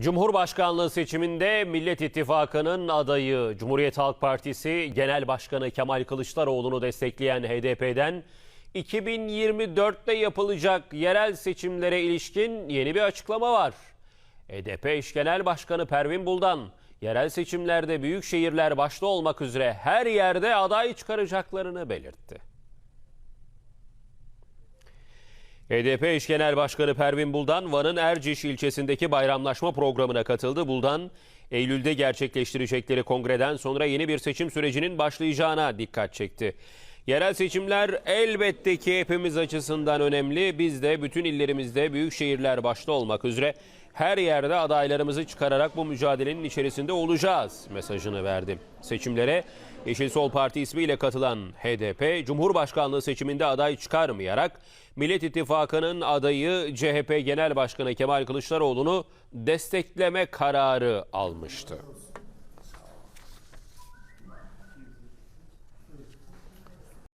Cumhurbaşkanlığı seçiminde Millet İttifakı'nın adayı Cumhuriyet Halk Partisi Genel Başkanı Kemal Kılıçdaroğlu'nu destekleyen HDP'den 2024'te yapılacak yerel seçimlere ilişkin yeni bir açıklama var. HDP eş genel başkanı Pervin Buldan yerel seçimlerde büyük şehirler başta olmak üzere her yerde aday çıkaracaklarını belirtti. HDP eş genel başkanı Pervin Buldan, Van'ın Erciş ilçesindeki bayramlaşma programına katıldı. Buldan, Eylül'de gerçekleştirecekleri kongreden sonra yeni bir seçim sürecinin başlayacağına dikkat çekti. Yerel seçimler elbette ki hepimiz açısından önemli. Biz de bütün illerimizde büyük şehirler başta olmak üzere her yerde adaylarımızı çıkararak bu mücadelenin içerisinde olacağız mesajını verdi. Seçimlere Yeşil Sol Parti ismiyle katılan HDP, Cumhurbaşkanlığı seçiminde aday çıkarmayarak Millet İttifakı'nın adayı CHP Genel Başkanı Kemal Kılıçdaroğlu'nu destekleme kararı almıştı.